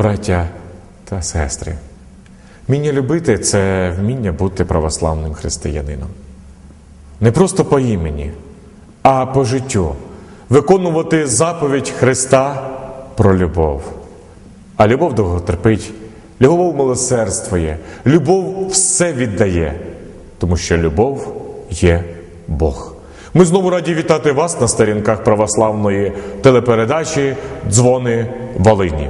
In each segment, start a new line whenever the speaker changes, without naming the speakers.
Браття та сестри. Вміння любити це вміння бути православним християнином. Не просто по імені, а по життю. Виконувати заповідь Христа про любов. А любов довго терпить, любов милосердствує, любов все віддає, тому що любов є Бог. Ми знову раді вітати вас на сторінках православної телепередачі Дзвони Волині.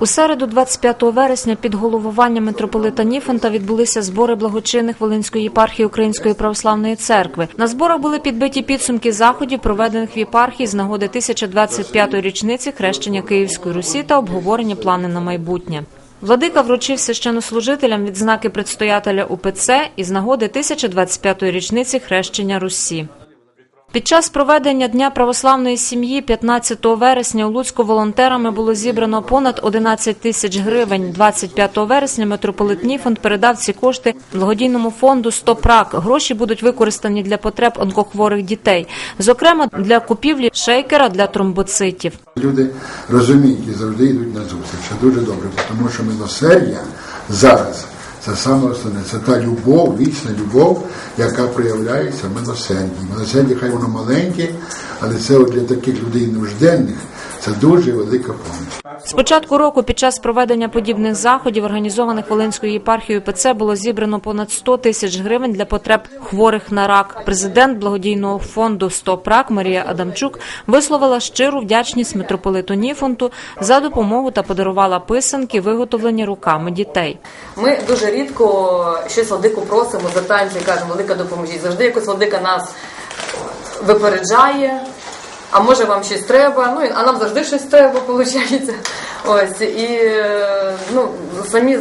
У середу, 25 вересня, під головуванням митрополита Ніфонта відбулися збори благочинних Волинської єпархії Української православної церкви. На зборах були підбиті підсумки заходів, проведених в єпархії з нагоди 1025-ї річниці хрещення Київської Русі та обговорення плани на майбутнє. Владика вручив священнослужителям відзнаки предстоятеля УПЦ із нагоди 1025-ї річниці хрещення Русі. Під час проведення Дня православної сім'ї 15 вересня у Луцьку волонтерами було зібрано понад 11 тисяч гривень. 25 вересня митрополит Ніфонд передав ці кошти благодійному фонду «Стопрак». Гроші будуть використані для потреб онкохворих дітей, зокрема для купівлі шейкера для тромбоцитів.
Люди розуміють і завжди йдуть на зустріч. Це дуже добре, тому що милосердя зараз це саме основне. Це та любов, вічна любов, яка проявляється в милосерді. Милосердя, хай воно маленьке, але це от для таких людей нужденних це дуже велика поміч.
З початку року під час проведення подібних заходів, організованих Волинською єпархією ПЦ, було зібрано понад 100 тисяч гривень для потреб хворих на рак. Президент благодійного фонду «Стоп рак» Марія Адамчук висловила щиру вдячність митрополиту Ніфонту за допомогу та подарувала писанки, виготовлені руками дітей.
Ми дуже рідко щось владику просимо, звертаємося і кажемо, владика допоможіть. Завжди якось владика нас випереджає. А може вам щось треба? Ну а нам завжди щось треба, виходить. Ось і ну самі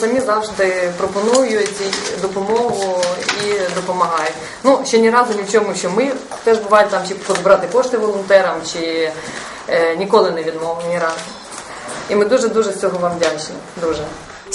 самі, завжди пропонують допомогу і допомагають. Ну ще ні разу ні в чому, що ми теж буває там чи позбирати кошти волонтерам, чи е, ніколи не відмовимо ні разу. І ми дуже дуже з цього вам вдячні. Дуже.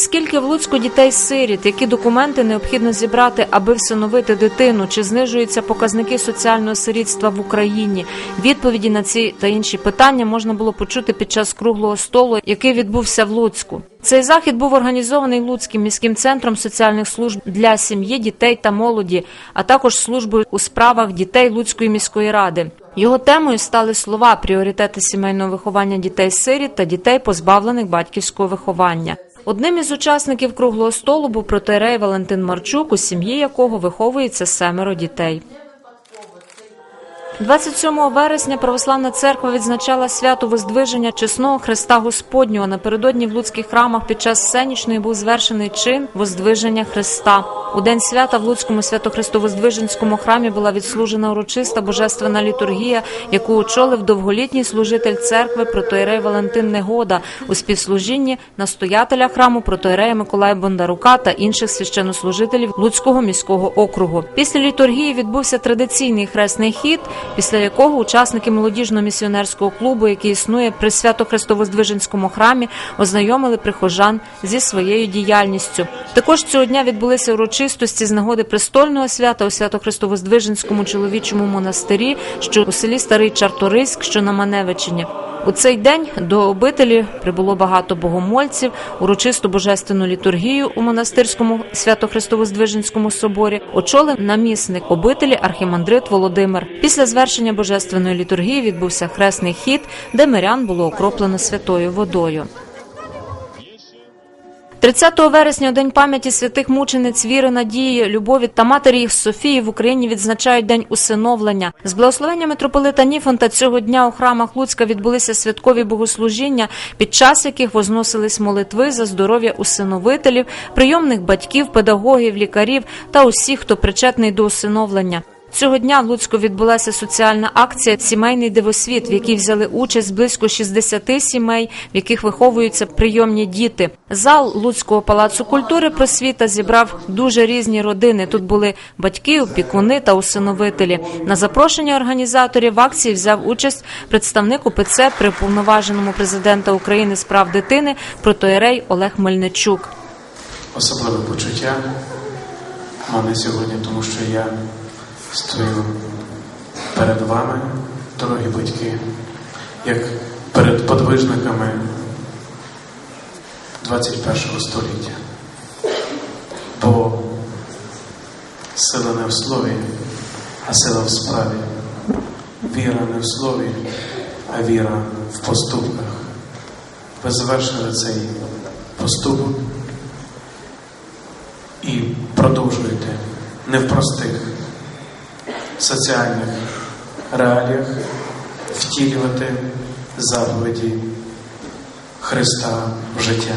Скільки в Луцьку дітей-сиріт, які документи необхідно зібрати, аби всиновити дитину? Чи знижуються показники соціального сирітства в Україні? Відповіді на ці та інші питання можна було почути під час круглого столу, який відбувся в Луцьку. Цей захід був організований Луцьким міським центром соціальних служб для сім'ї, дітей та молоді, а також службою у справах дітей Луцької міської ради. Його темою стали слова пріоритети сімейного виховання дітей-сиріт та дітей, позбавлених батьківського виховання. Одним із учасників круглого столу був протерей Валентин Марчук, у сім'ї якого виховується семеро дітей. 27 вересня православна церква відзначала свято Воздвиження чесного Христа Господнього. Напередодні в луцьких храмах під час сценічної був звершений чин Воздвиження Христа. У день свята в Луцькому свято-Христовоздвиженському храмі була відслужена урочиста божественна літургія, яку очолив довголітній служитель церкви протоєрей Валентин Негода у співслужінні настоятеля храму протоєрея Миколая Бондарука та інших священнослужителів Луцького міського округу. Після літургії відбувся традиційний хресний хід, після якого учасники молодіжно-місіонерського клубу, який існує при свято-Христовоздвиженському храмі, ознайомили прихожан зі своєю діяльністю. Також цього дня відбулися урочистості з нагоди престольного свята у Свято-Христовоздвиженському чоловічому монастирі, що у селі Старий Чарториськ, що на Маневичині. У цей день до обителі прибуло багато богомольців. Урочисту божественну літургію у монастирському свято-Христовоздвиженському соборі очолив намісник обителі архімандрит Володимир. Після звершення божественної літургії відбувся хресний хід, де мирян було окроплено святою водою. 30 вересня, день пам'яті святих мучениць віри, надії, любові та матері їх Софії в Україні відзначають день усиновлення. З благословення митрополита Ніфонта цього дня у храмах Луцька відбулися святкові богослужіння, під час яких возносились молитви за здоров'я усиновителів, прийомних батьків, педагогів, лікарів та усіх, хто причетний до усиновлення. Цього дня в Луцьку відбулася соціальна акція Сімейний дивосвіт, в якій взяли участь близько 60 сімей, в яких виховуються прийомні діти. Зал Луцького палацу культури просвіта зібрав дуже різні родини. Тут були батьки, опікуни та усиновителі. На запрошення організаторів акції взяв участь представник УПЦ при повноваженому президента України з прав дитини протоєрей Олег Мельничук.
особливе почуття в мене сьогодні, тому що я стою перед вами, дорогі батьки, як перед подвижниками 21 століття. Бо сила не в слові, а сила в справі. Віра не в слові, а віра в поступках. Ви завершили цей поступок і продовжуєте не в простих соціальних реаліях втілювати заповіді Христа в життя.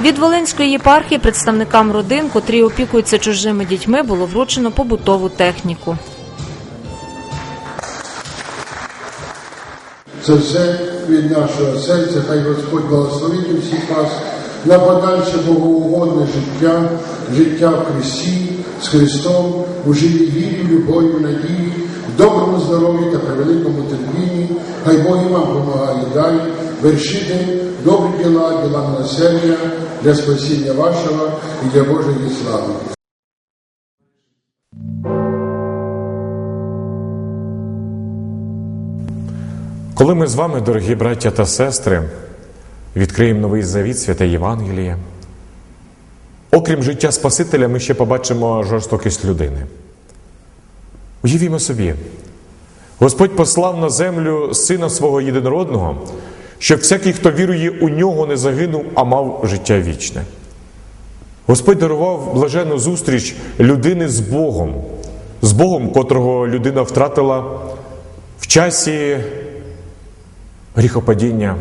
Від Волинської єпархії представникам родин, котрі опікуються чужими дітьми, було вручено побутову техніку.
Це все від нашого серця, хай Господь благословить усіх вас на подальше богоугодне життя, життя в Христі, з Христом, у живій вірі, любові, надії, доброму здоров'ї та превеликому терпінні. Хай Бог і вам допомагає далі вершити добрі діла, діла милосердя для спасіння вашого і для Божої слави.
Коли ми з вами, дорогі браття та сестри, відкриємо новий завіт святе Євангеліє, окрім життя Спасителя, ми ще побачимо жорстокість людини. Уявімо собі, Господь послав на землю сина свого єдинородного, щоб всякий, хто вірує у нього, не загинув, а мав життя вічне. Господь дарував блаженну зустріч людини з Богом, з Богом, котрого людина втратила в часі гріхопадіння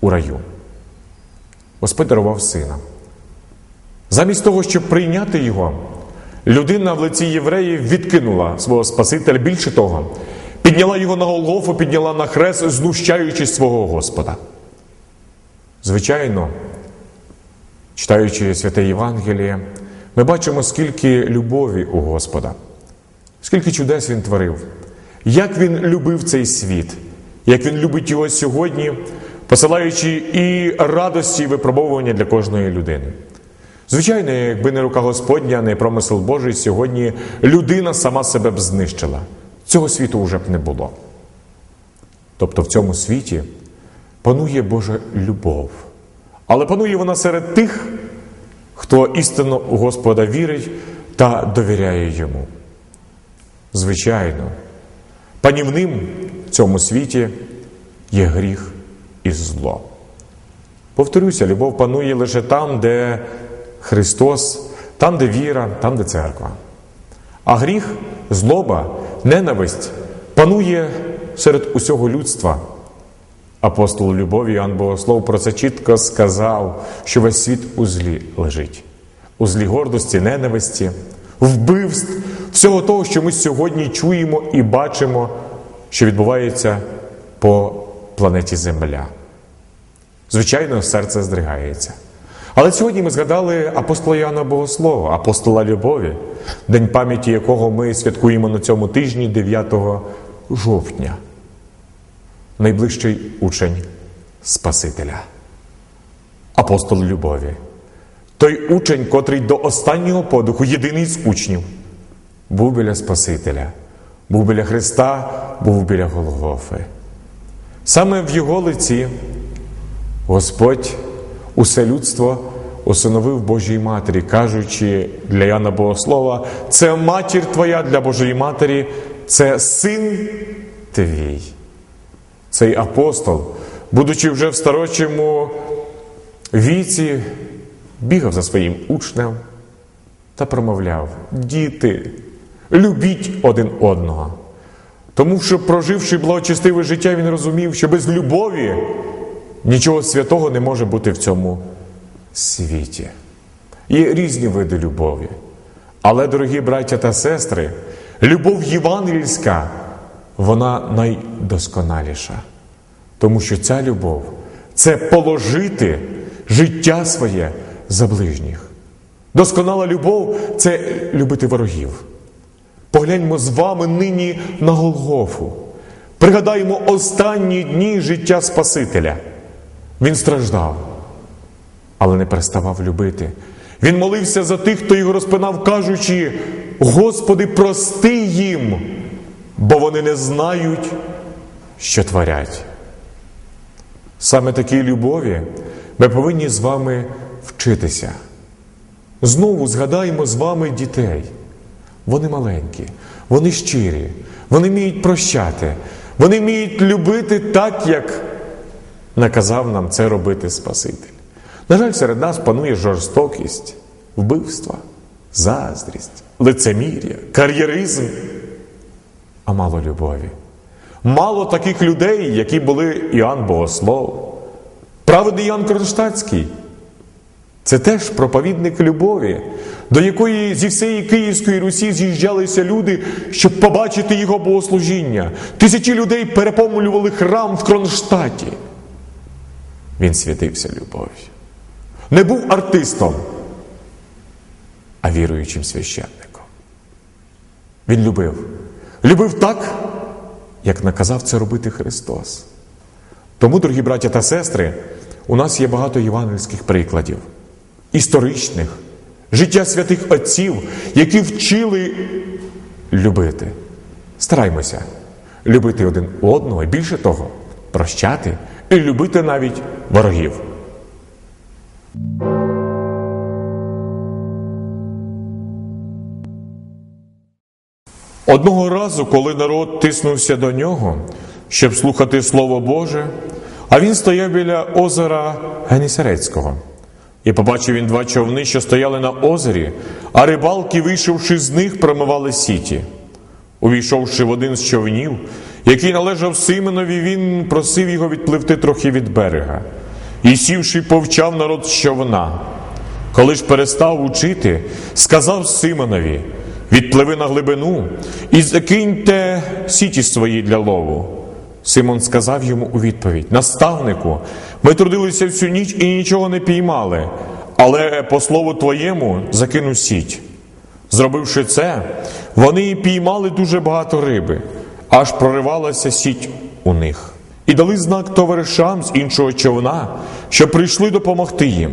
у раю. Господь дарував сина. Замість того, щоб прийняти його, людина в лиці євреїв відкинула свого Спасителя. Більше того, підняла його на Голгофу, підняла на хрест, знущаючись свого Господа. Звичайно, читаючи святе Євангеліє, ми бачимо, скільки любові у Господа, скільки чудес Він творив, як Він любив цей світ, як Він любить його сьогодні, посилаючи і радості, і випробовування для кожної людини. Звичайно, якби не рука Господня, не промисел Божий, сьогодні людина сама себе б знищила. Цього світу вже б не було. Тобто в цьому світі панує Божа любов. Але панує вона серед тих, хто істинно у Господа вірить та довіряє йому. Звичайно, панівним в цьому світі є гріх і зло. Повторюся, любов панує лише там, де Христос, там, де віра, там, де церква. А гріх, злоба, ненависть панує серед усього людства. Апостол любові Іоанн Богослов про це чітко сказав, що весь світ у злі лежить, у злі гордості, ненависті, вбивств, всього того, що ми сьогодні чуємо і бачимо, що відбувається по планеті Земля. Звичайно, серце здригається. Але сьогодні ми згадали апостола Іоанна Богослова, апостола любові, день пам'яті якого ми святкуємо на цьому тижні 9 жовтня. Найближчий учень Спасителя, апостол любові. Той учень, котрий до останнього подуху, єдиний з учнів, був біля Спасителя, був біля Христа, був біля Голгофи. Саме в його лиці Господь усе людство усиновив Божій Матері, кажучи для Яна Богослова, це матір твоя для Божої Матері, це син твій. Цей апостол, будучи вже в старочому віці, бігав за своїм учнем та промовляв: Діти, любіть один одного. Тому що, проживши благочестиве життя, він розумів, що без любові нічого святого не може бути в цьому світі. Є різні види любові. Але, дорогі браття та сестри, любов євангельська, вона найдосконаліша. Тому що ця любов це положити життя своє за ближніх. Досконала любов це любити ворогів. Погляньмо з вами нині на Голгофу. Пригадаємо останні дні життя Спасителя. Він страждав, але не переставав любити. Він молився за тих, хто його розпинав, кажучи: Господи, прости їм, бо вони не знають, що творять. Саме такій любові ми повинні з вами вчитися. Знову згадаємо з вами дітей. Вони маленькі, вони щирі, вони вміють прощати, вони вміють любити так, як наказав нам це робити Спаситель. На жаль, серед нас панує жорстокість, вбивства, заздрість, лицемір'я, кар'єризм, а мало любові. Мало таких людей, які були Іоанн Богослов, праведний Іоанн Кронштадтський. Це теж проповідник любові, до якої зі всієї Київської Русі з'їжджалися люди, щоб побачити його богослужіння. Тисячі людей переповнювали храм в Кронштадті. Він святився любов'ю. Не був артистом, а віруючим священником. Він любив. Любив так, як наказав це робити Христос. Тому, дорогі браття та сестри, у нас є багато євангельських прикладів, історичних, життя святих отців, які вчили любити. Стараймося любити один одного і більше того, прощати і любити навіть ворогів. Одного разу, коли народ тиснувся до нього, щоб слухати Слово Боже, а він стояв біля озера Генісарецького. І побачив він два човни, що стояли на озері, а рибалки, вийшовши з них, промивали сіті. Увійшовши в один з човнів, який належав Симонові, він просив його відпливти трохи від берега. І сівши, повчав народ з човна. Коли ж перестав учити, сказав Симонові: відпливи на глибину і закиньте сіті свої для лову. Симон сказав йому у відповідь: Наставнику, ми трудилися всю ніч і нічого не піймали, але по слову твоєму закину сіть. Зробивши це, вони піймали дуже багато риби, аж проривалася сіть у них. І дали знак товаришам з іншого човна, що прийшли допомогти їм.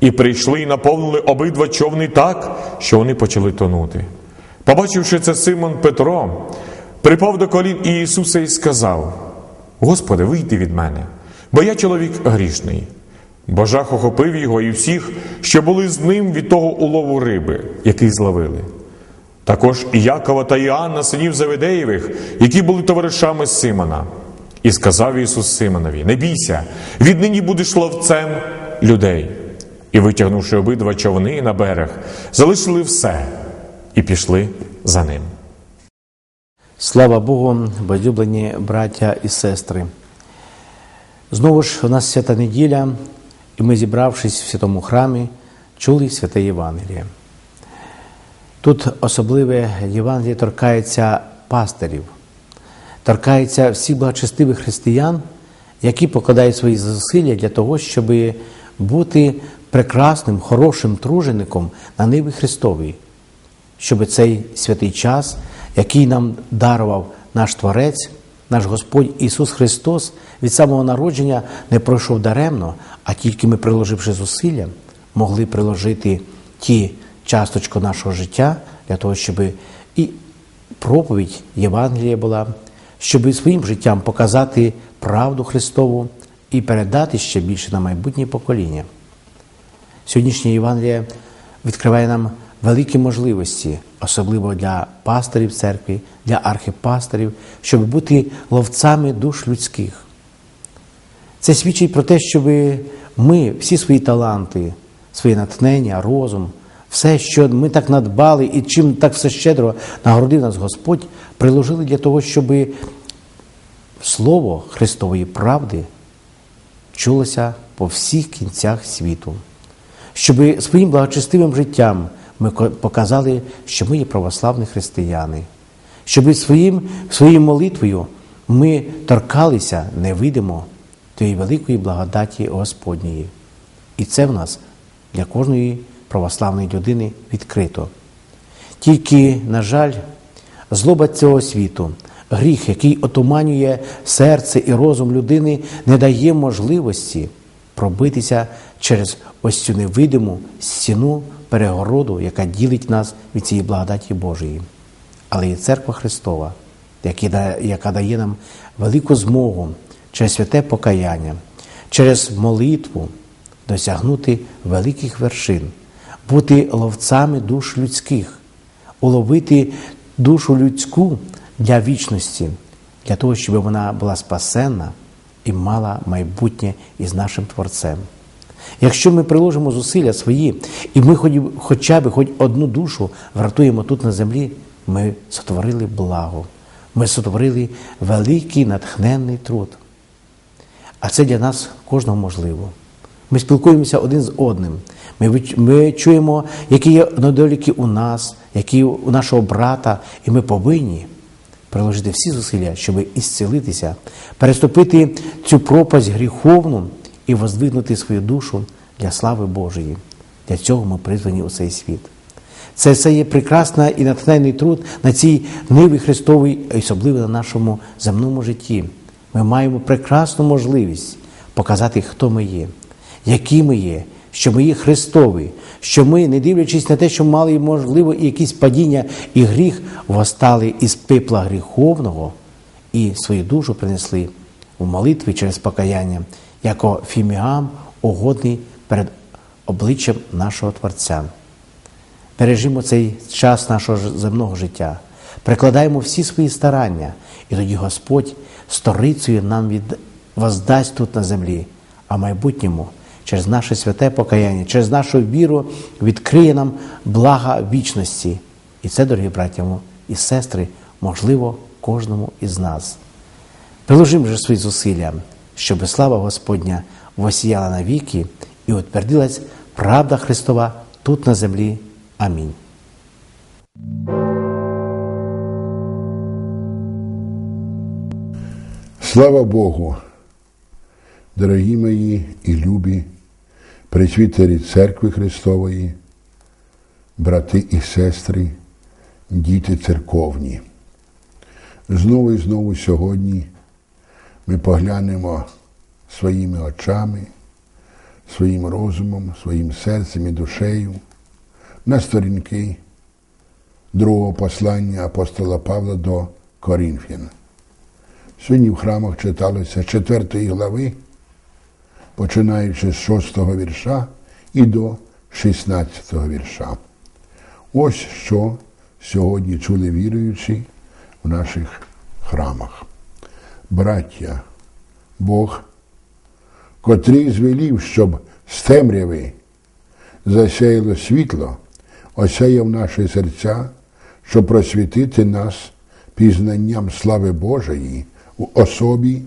І прийшли і наповнили обидва човни так, що вони почали тонути. Побачивши це, Симон Петро припав до колін Ісуса і сказав: Господи, вийди від мене, бо я чоловік грішний. Бо жах охопив його і всіх, що були з ним від того улову риби, який зловили. Також і Якова та Іоанна, синів Заведеєвих, які були товаришами Симона. І сказав Ісус Симонові: Не бійся, віднині будеш ловцем людей. І, витягнувши обидва човни на берег, залишили все і пішли за ним.
Слава Богу, возлюблені браття і сестри. Знову ж у нас свята неділя, і ми, зібравшись в святому храмі, чули святе Євангеліє. Тут особливе Євангеліє торкається пастирів, торкається всіх благочестивих християн, які покладають свої зусилля для того, щоб бути прекрасним, хорошим тружеником на ниві Христовій, щоб цей святий час, який нам дарував наш Творець, наш Господь Ісус Христос, від самого народження не пройшов даремно, а тільки ми, приложивши зусилля, могли приложити ті часточку нашого життя для того, щоб і проповідь Євангелія була, щоб своїм життям показати правду Христову і передати ще більше на майбутнє покоління. Сьогоднішнє Євангеліє відкриває нам великі можливості, особливо для пасторів церкви, для архипасторів, щоб бути ловцями душ людських. Це свідчить про те, щоб ми всі свої таланти, свої натхнення, розум, все, що ми так надбали і чим так все щедро нагородив нас Господь, приложили для того, щоб слово Христової правди чулося по всіх кінцях світу, щоб своїм благочестивим життям ми показали, що ми є православні християни, щоб своїм, своєю молитвою ми торкалися невидимо тієї великої благодаті Господньої. І це в нас для кожної православної людини відкрито. Тільки, на жаль, злоба цього світу, гріх, який отуманює серце і розум людини, не дає можливості пробитися через ось цю невидиму стіну перегороду, яка ділить нас від цієї благодаті Божої. Але є церква Христова, яка дає нам велику змогу через святе покаяння, через молитву досягнути великих вершин, бути ловцями душ людських, уловити душу людську для вічності, для того, щоб вона була спасенна і мала майбутнє із нашим Творцем. Якщо ми приложимо зусилля свої, і ми хоч, хоча б хоч одну душу врятуємо тут на землі, ми сотворили благо, ми сотворили великий натхненний труд. А це для нас кожного можливо. Ми спілкуємося один з одним. Ми, ми чуємо, які є недоліки у нас, які у нашого брата, і ми повинні приложити всі зусилля, щоб ісцілитися, переступити цю пропасть гріховну і воздвигнути свою душу для слави Божої. Для цього ми призвані у цей світ. Це все є прекрасний і натхненний труд на цій ниві Христовій, особливо на нашому земному житті. Ми маємо прекрасну можливість показати, хто ми є, які ми є, що ми є Христові, що ми, не дивлячись на те, що мали, можливо, і якісь падіння і гріх, восстали із пепла гріховного і свою душу принесли у молитві через покаяння, як фіміам угодний перед обличчям нашого Творця. Бережімо цей час нашого земного життя, прикладаємо всі свої старання, і тоді Господь сторицею нам від... воздасть тут на землі, а в майбутньому через наше святе покаяння, через нашу віру відкриє нам блага вічності. І це, дорогі браття і сестри, можливо кожному із нас. Приложимо же свої зусилля, щоб слава Господня восіяла навіки і утвердилась правда Христова тут на землі. Амінь.
Слава Богу, дорогі мої і любі, присвітері Церкви Христової, брати і сестри, діти церковні. Знову і знову сьогодні ми поглянемо своїми очами, своїм розумом, своїм серцем і душею на сторінки другого послання апостола Павла до Корінфян. Сьогодні в храмах читалося 4 глави, починаючи з 6 вірша і до 16 вірша. Ось що сьогодні чули віруючі в наших храмах. Браття, Бог, котрий звелів, щоб з темряви засяяло світло, осяяв наші серця, щоб просвітити нас пізнанням слави Божої у особі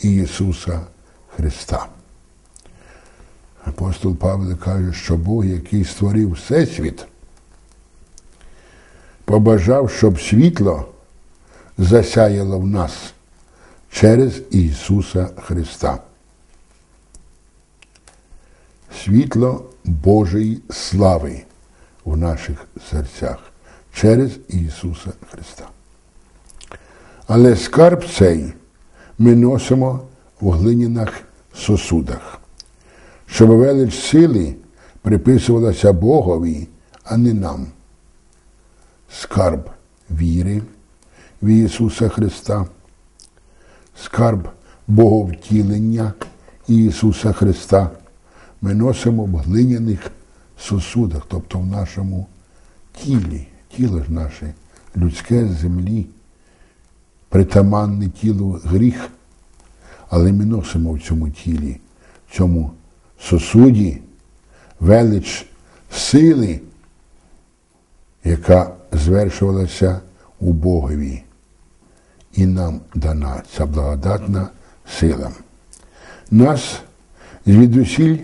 Ісуса Христа. Апостол Павло каже, що Бог, який створив Всесвіт, побажав, щоб світло засяяло в нас через Ісуса Христа. Світло Божої слави в наших серцях через Ісуса Христа. Але скарб цей ми носимо в глиняних сосудах, щоб велич сили приписувалася Богові, а не нам. Скарб віри в Ісуса Христа, скарб Боговтілення Ісуса Христа. Ми носимо в глиняних сосудах, тобто в нашому тілі, тіло ж наше людське землі. Притаманне тілу гріх, але ми носимо в цьому тілі, в цьому сосуді велич сили, яка звершувалася у Богові. І нам дана ця благодатна сила. Нас звідусіль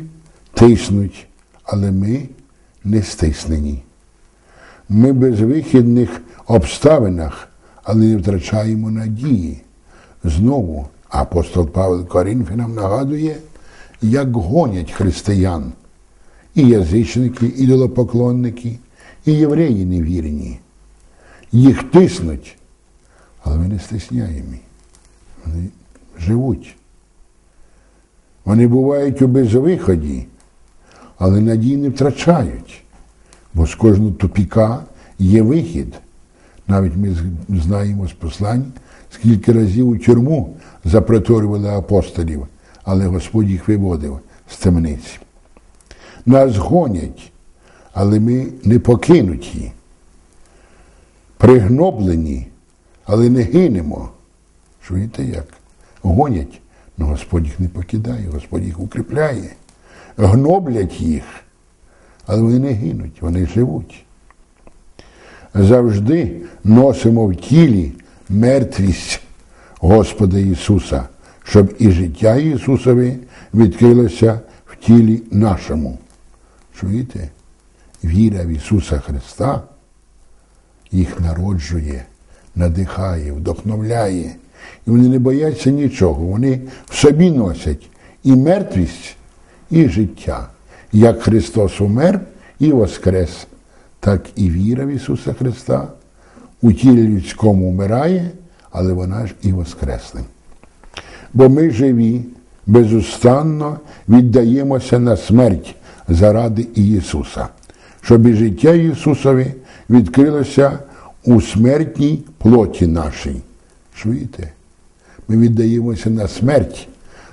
тиснуть, але ми не стиснені. Ми в безвихідних обставинах але не втрачаємо надії. Знову апостол Павел Корінфянам нагадує, як гонять християн і язичники, і ідолопоклонники, і євреї невірні. Їх тиснуть, але не стисняємо. Вони живуть. Вони бувають у безвиході, але надії не втрачають, бо з кожного тупіка є вихід. Навіть ми знаємо з послань, скільки разів у тюрму запроторювали апостолів, але Господь їх виводив з темниці. Нас гонять, але ми не покинуті. Пригноблені, але не гинемо. Чуєте як? Гонять, але Господь їх не покидає, Господь їх укріпляє. Гноблять їх, але вони не гинуть, вони живуть. Завжди носимо в тілі мертвість Господа Ісуса, щоб і життя Ісусові відкрилося в тілі нашому. Чуєте? Віра в Ісуса Христа їх народжує, надихає, вдохновляє. І вони не бояться нічого. Вони в собі носять і мертвість, і життя. Як Христос умер і воскрес, так і віра в Ісуса Христа у тілі людському вмирає, але вона ж і воскресне. Бо ми живі, безустанно віддаємося на смерть заради Ісуса, щоб і життя Ісусові відкрилося у смертній плоті нашій. Чуєте? Ми віддаємося на смерть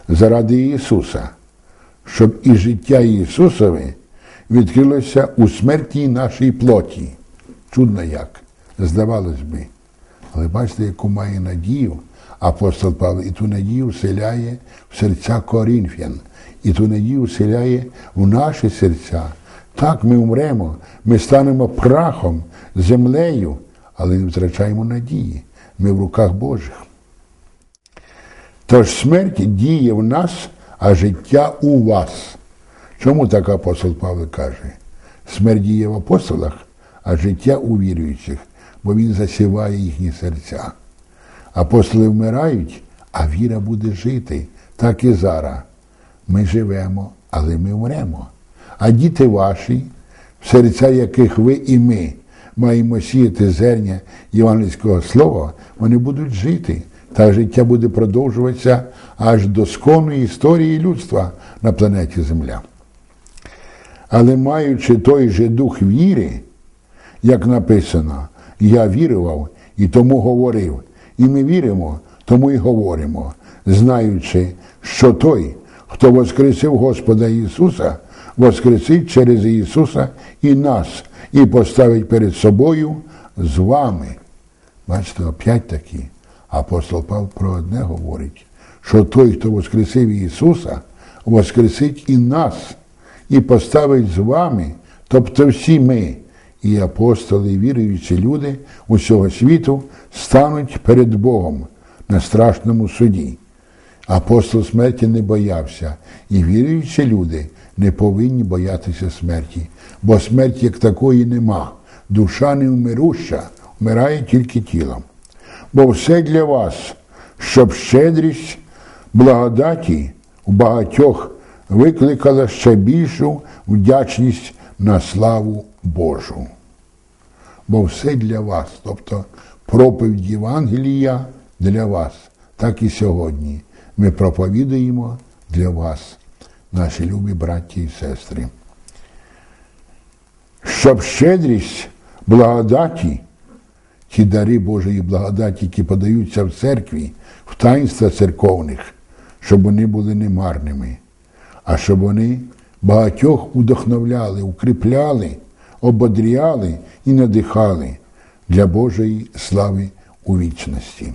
заради Ісуса, щоб і життя Ісусове відкрилося у смертній нашій плоті. Чудно як, здавалось би. Але бачите, яку має надію апостол Павло, і ту надію вселяє в серця Корінфян, і ту надію вселяє в наші серця. Так ми умремо, ми станемо прахом, землею, але не втрачаємо надії. Ми в руках Божих. Тож смерть діє в нас, а життя у вас. Чому так апостол Павло каже? Смерть діє в апостолах, а життя у віруючих, бо він засіває їхні серця. Апостоли вмирають, а віра буде жити. Так і зараз. Ми живемо, але ми вмремо. А діти ваші, в серця яких ви і ми маємо сіяти зерня євангельського слова, вони будуть жити. Та життя буде продовжуватися аж до сконої історії людства на планеті Земля. Але маючи той же дух віри, як написано, я вірував і тому говорив. І ми віримо, тому і говоримо, знаючи, що той, хто воскресив Господа Ісуса, воскресить через Ісуса і нас, і поставить перед собою з вами. Бачите, опять таки, апостол Павло про одне говорить, що той, хто воскресив Ісуса, воскресить і нас, і поставить з вами, тобто всі ми, і апостоли, і віруючі люди усього світу стануть перед Богом на страшному суді. Апостол смерті не боявся, і віруючі люди не повинні боятися смерті, бо смерті як такої нема. Душа не вмируща, вмирає тільки тілом. Бо все для вас, щоб щедрість благодаті у багатьох викликала ще більшу вдячність на славу Божу. Бо все для вас, тобто проповідь Євангелія для вас, так і сьогодні. Ми проповідуємо для вас, наші любі браті і сестри. Щоб щедрість благодаті, ті дари Божої благодаті, які подаються в церкві, в таїнства церковних, щоб вони були немарними, а щоб вони багатьох удохновляли, укріпляли, ободряли і надихали для Божої слави у вічності.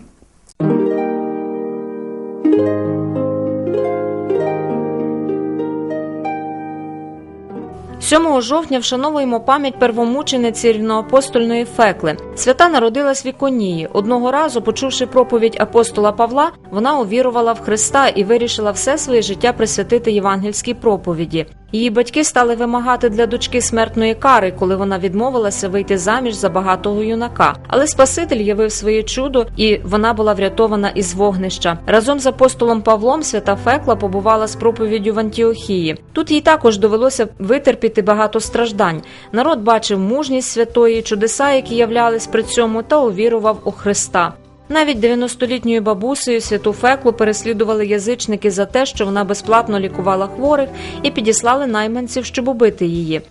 7 жовтня вшановуємо пам'ять первомучениці рівноапостольної Фекли. Свята народилась в Іконії. Одного разу, почувши проповідь апостола Павла, вона увірувала в Христа і вирішила все своє життя присвятити євангельській проповіді. Її батьки стали вимагати для дочки смертної кари, коли вона відмовилася вийти заміж за багатого юнака. Але Спаситель явив своє чудо, і вона була врятована із вогнища. Разом з апостолом Павлом свята Фекла побувала з проповіддю в Антіохії. Тут їй також довелося витерпіти багато страждань. Народ бачив мужність святої, чудеса, які являлись при цьому, та увірував у Христа. Навіть 90-літньою бабусею святу Феклу переслідували язичники за те, що вона безплатно лікувала хворих і підіслали найманців, щоб убити її.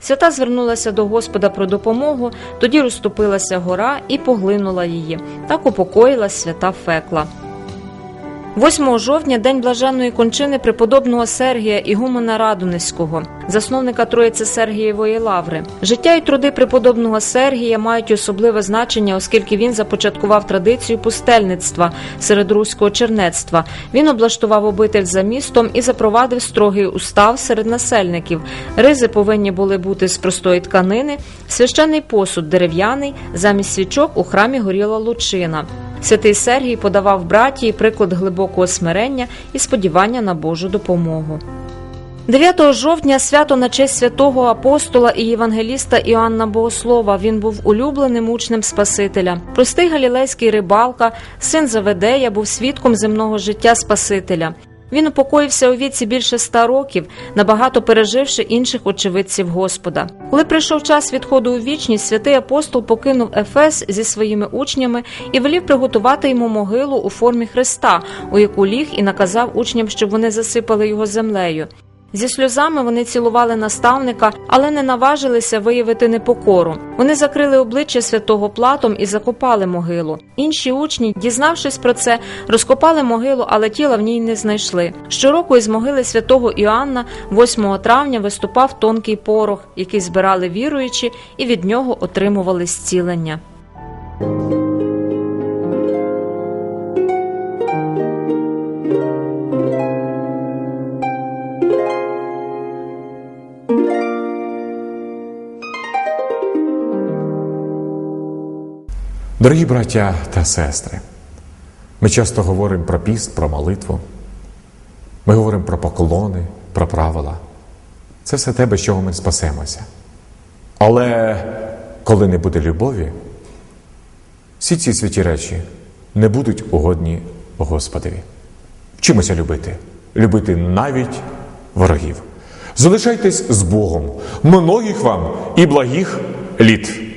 Свята звернулася до Господа про допомогу, тоді розступилася гора і поглинула її. Так упокоїлась свята Фекла. 8 жовтня день блаженної кончини преподобного Сергія Ігумена Радоневського, засновника Троїці Сергієвої лаври. Життя і труди преподобного Сергія мають особливе значення, оскільки він започаткував традицію пустельництва серед руського чернецтва. Він облаштував обитель за містом і запровадив строгий устав серед насельників. Ризи повинні були бути з простої тканини, священний посуд дерев'яний, замість свічок у храмі горіла лучина. Святий Сергій подавав братії приклад глибокого смирення і сподівання на Божу допомогу. 9 жовтня свято на честь святого апостола і євангеліста Іоанна Богослова. Він був улюбленим учнем Спасителя. Простий галілейський рибалка, син Заведея, був свідком земного життя Спасителя. Він упокоївся у віці більше ста років, набагато переживши інших очевидців Господа. Коли прийшов час відходу у вічність, святий апостол покинув Ефес зі своїми учнями і велів приготувати йому могилу у формі Христа, у яку ліг і наказав учням, щоб вони засипали його землею. Зі сльозами вони цілували наставника, але не наважилися виявити непокору. Вони закрили обличчя святого платом і закопали могилу. Інші учні, дізнавшись про це, розкопали могилу, але тіла в ній не знайшли. Щороку із могили святого Іоанна 8 травня виступав тонкий порох, який збирали віруючі, і від нього отримували зцілення.
Дорогі браття та сестри, ми часто говоримо про піст, про молитву. Ми говоримо про поклони, про правила. Це все те, без чого ми спасемося. Але коли не буде любові, всі ці святі речі не будуть угодні Господові. Вчимося любити, любити навіть ворогів. Залишайтесь з Богом, многих вам і благих літ.